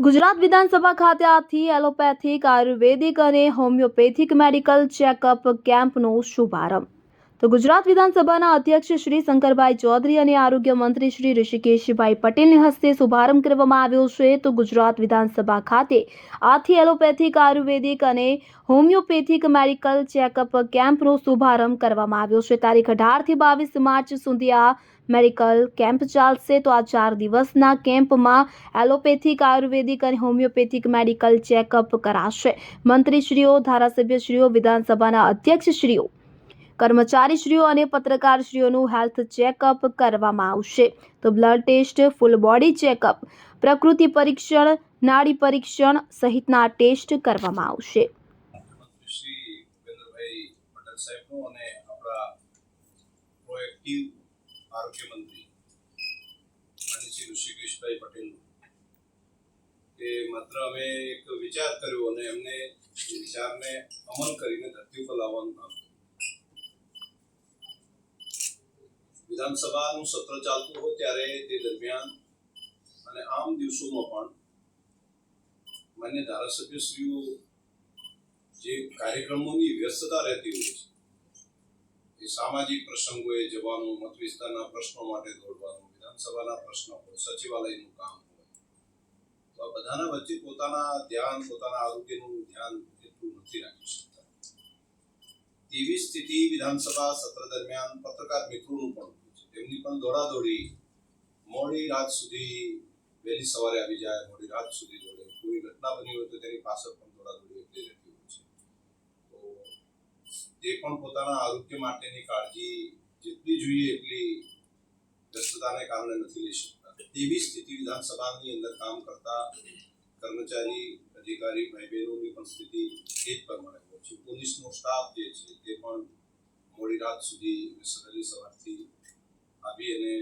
ગુજરાત વિધાનસભા ખાતે આજથી એલોપેથિક આયુર્વેદિક અને હોમિયોપેથિક મેડિકલ ચેકઅપ કેમ્પનો શુભારંભ. તો ગુજરાત વિધાનસભાના અધ્યક્ષ શ્રી શંકરભાઈ ચૌધરી અને આરોગ્ય મંત્રી શ્રી ઋષિકેશભાઈ પટેલને હસ્તે શુભારંભ કરવામાં આવ્યો છે. તો ગુજરાત વિધાનસભા ખાતે આથી એલોપેથિક આયુર્વેદિક અને હોમિયોપેથિક મેડિકલ ચેકઅપ કેમ્પનો શુભારંભ કરવામાં આવ્યો છે. તારીખ અઢારથી બાવીસ માર્ચ સુધી આ મેડિકલ કેમ્પ ચાલશે. તો આ ચાર દિવસના કેમ્પમાં એલોપેથિક, આયુર્વેદિક અને હોમિયોપેથિક મેડિકલ ચેકઅપ કરાશે. મંત્રીશ્રીઓ, ધારાસભ્યશ્રીઓ, વિધાનસભાના અધ્યક્ષશ્રીઓ કર્મચારીશ્રીઓ અને પત્રકારશ્રીઓનું હેલ્થ ચેકઅપ કરવામાં આવશે. તો blood test full body checkup પ્રકૃતિ પરીક્ષણ, નાડી પરીક્ષણ સહિતના ટેસ્ટ કરવામાં આવશે. કે માત્ર અમે એક વિચાર કર્યો અને એમને વિચારને અમલ કરીને ધરતી ઉપર લાવવાનું કામ કર્યું. વિધાનસભાનું સત્ર ચાલતું હોય ત્યારે તે દરમિયાન અને આમ દિવસોમાં પણ માન્ય ધારાસભ્યશ્રીઓ જે કાર્યક્રમોની વ્યસ્તતા રહેતી હોય છે, એ સામાજિક પ્રસંગોએ જવાનું, મત વિસ્તારના પ્રશ્નો માટે દોડવાનું, વિધાનસભાના પ્રશ્નો હોય, સચિવાલયનું કામ હોય, તો આ બધાના વચ્ચે પોતાના ધ્યાન, પોતાના આરોગ્યનું ધ્યાન એટલું નથી રાખી શકતા. તેવી સ્થિતિ વિધાનસભા સત્ર દરમિયાન પત્રકાર મિત્રોનું પણ તેમની પણ દોડાદોડી મોડી રાત સુધી વહેલી સવારે આવી જાય, મોડી રાત સુધી દોડે. કોઈ ઘટના બની હોય તો તેની પાછળ પણ દોડાદોડી એટલી રહેતી હોય છે. તો તે પણ પોતાના આરોગ્ય માટેની કાળજી જેટલી જોઈએ એટલી વ્યસ્તતાને કારણે નથી લઈ શકતા. તેવી સ્થિતિ વિધાનસભાની અંદર કામ કરતા કર્મચારી, અધિકારી ભાઈ બહેનોની પણ સ્થિતિ એ જ પ્રમાણે હોય છે. પોલીસનો સ્ટાફ જે છે તે પણ મોડી રાત સુધી સવારથી આવી અને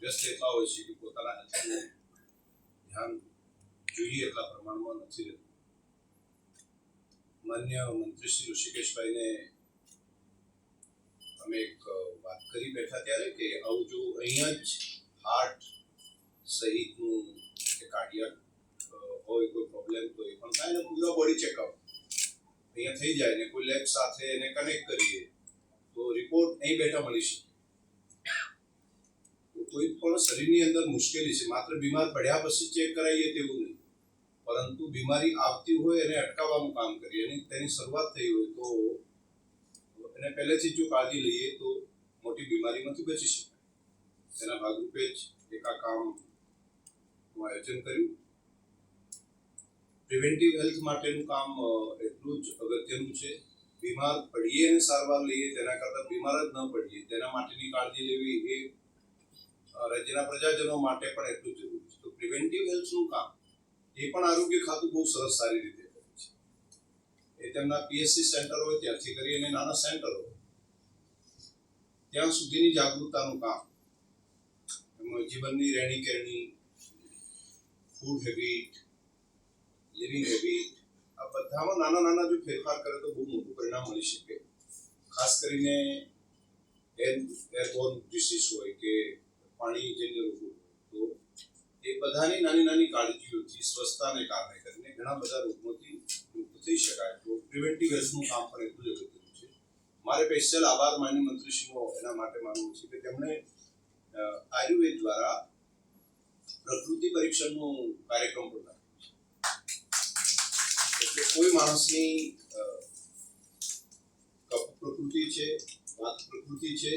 વ્યસ્ત એટલા હોય છે કે પોતાના હેલ્થનું ધ્યાન જોઈએ એટલા પ્રમાણમાં નથી રહેતું. માન્ય મંત્રી શ્રી ઋષિકેશભાઈને અમે એક વાત કરી બેઠા ત્યારે કે આવું જો અહીંયા જ હાર્ટ સહિતનું કે કાર્ડિયક હોય, કોઈ પ્રોબ્લેમ તો એ પણ થાય ને પૂરા બોડી ચેકઅપ અહીંયા થઈ જાય ને કોઈ લેબ સાથે એને કનેક્ટ કરીએ તો રિપોર્ટ અહીં બેઠા મળી શકે. કોઈ પણ શરીરની અંદર મુશ્કેલી છે, માત્ર બીમાર પડ્યા પછી ચેક કરાવીએ તેવું નહીં. પરંતુ બીમારી આવતી હોય એને અટકાવવાનું કામ કરીએ અને તેની શરૂઆત થઈ હોય તો એને પહેલેથી જો કાળજી લઈએ તો મોટી બીમારીમાંથી બચી શકાય. તેના ભાગરૂપે જ એક આ કામ આયોજન કર્યું. પ્રિવેન્ટિવ હેલ્થ માટેનું કામ એટલું જ અગત્યનું છે. બીમાર પડીએ અને સારવાર લઈએ તેના કરતાં બીમાર જ ન પડીએ તેના માટેની કાળજી લેવી એ રાજ્યના પ્રજાજનો માટે પણ એટલું જરૂરી છે. તો પ્રિવેન્ટિવ હેલ્થનું કામ એ પણ આરોગ્ય ખાતું બહુ સરસ સારી રીતે કરે છે. એ તેમના પીએસસી સેન્ટર હોય ત્યાંથી કરી અને નાના સેન્ટર હોય ત્યાં સુધીની જાગૃતતાનું કામ. એમાં જીવનની રહેણી કહેણી ફૂડ હેબિટ લિવિંગ હેબિટ આ બધામાં નાના નાના જો ફેરફાર કરે તો બહુ મોટું પરિણામ મળી શકે. ખાસ કરીને એર એરબોર્ન ડિસીઝ હોય કે પાણીજન્ય રોગો હોય તો એ બધાની નાની નાની કાળજીઓથી સ્વચ્છતાને કારણે કરીને ઘણા બધા રોગોથી મુક્ત થઈ શકાય. તો પ્રિવેન્ટિવ હેલ્થનું કામ પણ એટલું જ અગત્યનું છે. મારે સ્પેશિયલ આભાર માન્ય મંત્રીશ્રીનો એના માટે માનવું છે કે તેમણે આયુર્વેદ દ્વારા પ્રકૃતિ પરીક્ષણનો કાર્યક્રમ પણ એટલે કોઈ માણસની પ્રકૃતિ છે વાત પ્રકૃતિ છે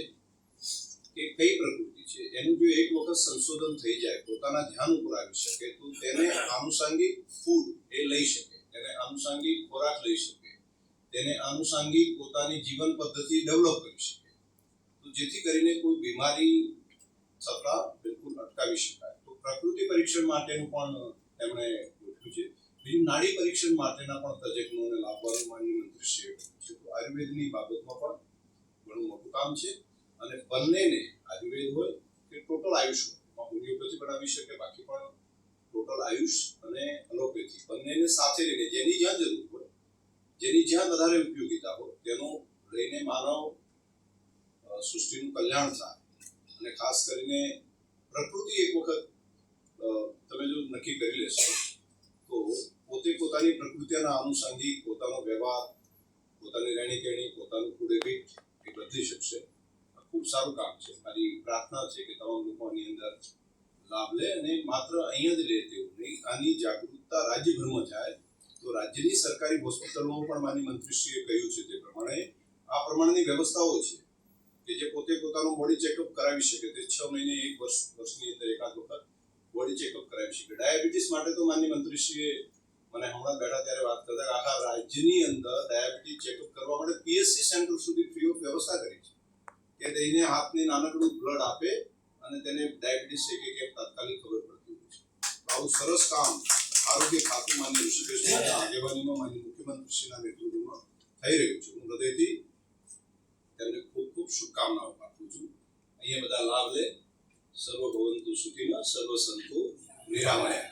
કે કઈ પ્રકૃતિ છે? એનું જો એક વખત સંશોધન થઈ જાય, પોતાના ધ્યાન ઉપર આવી શકે, તો તેને આનુષાંગિક ફૂડ એ લઈ શકે, તેને આનુષાંગિક ખોરાક લઈ શકે, તેને આનુષાંગિક પોતાની જીવન પદ્ધતિ ડેવલપ કરી શકે. તો જેથી કરીને કોઈ બીમારી થતા બિલકુલ અટકાવી શકાય. તો પ્રકૃતિ પરીક્ષણ માટેનું પણ તેમણે લખ્યું છે. બીજું, નાડી પરીક્ષણ માટેના પણ તજજ્ઞોને લાવવાનું માન્ય મંત્રીશ્રીએ કહ્યું છે. તો આયુર્વેદની બાબતમાં પણ ઘણું મોટું કામ છે. અને બંનેને આયુર્વેદ હોય કે ટોટલ આયુષ હોય. હોમિયોપેથી પણ આવી શકે, બાકી પણ ટોટલ આયુષ અને એલોપેથી. બંનેને સાથે રહીને, જેની જ્યાં જરૂર હોય, જેની જ્યાં વધારે ઉપયોગિતા હોય, તેનો લઈને માનવ સૃષ્ટિનું કલ્યાણ થાય. અને ખાસ કરીને પ્રકૃતિ એક વખત તમે જો નક્કી કરી લેશો, તો પોતે પોતાની પ્રકૃતિના આનુષંગિક પોતાનો વ્યવહાર, પોતાની રહેણી કહેણી પોતાનું કુડેબીટ એ બદલી શકશે. ખૂબ સારું કામ છે. મારી પ્રાર્થના છે કે તમામ લોકો અંદર લાભ લે અને માત્ર અહીંયા જ લે તેવું નહીં, આની જાગૃતતા રાજ્યભરમાં જાય તો રાજ્યની સરકારી હોસ્પિટલોમાં પણ માની મંત્રીશ્રીએ કહ્યું છે તે પ્રમાણે. આ પ્રમાણેની વ્યવસ્થાઓ છે કે જે પોતે પોતાનું બોડી ચેકઅપ કરાવી શકે તે છ મહિને એક વર્ષ, વર્ષની અંદર એકાદ વખત બોડી ચેકઅપ કરાવી શકે. ડાયાબિટીસ માટે તો માન્ય મંત્રીશ્રીએ મને હમણાં બેઠા ત્યારે વાત કરતા આખા રાજ્યની અંદર ડાયાબિટીસ ચેકઅપ કરવા માટે પીએસસી સેન્ટર સુધી ફ્રી ઓફ વ્યવસ્થા કરી. કે દઈને હાથની નાનકડું બ્લડ આપે અને તેને ડાયાબિટીસ છે કે કેમ તાત્કાલિક ખબર પડતી હોય છે. આવું સરસ કામ આરોગ્ય ખાતું માન્ય ઋષિકેશના આગેવાનીમાં માન્ય મુખ્યમંત્રીશ્રીના નેતૃત્વમાં થઈ રહ્યું છે. હું હૃદયથી તેમને ખૂબ ખૂબ શુભકામનાઓ પાઠવું છું. અહીંયા બધા લાભ લે. સર્વ ભવંતુ સુખીના સર્વ સંતો નિરામયા.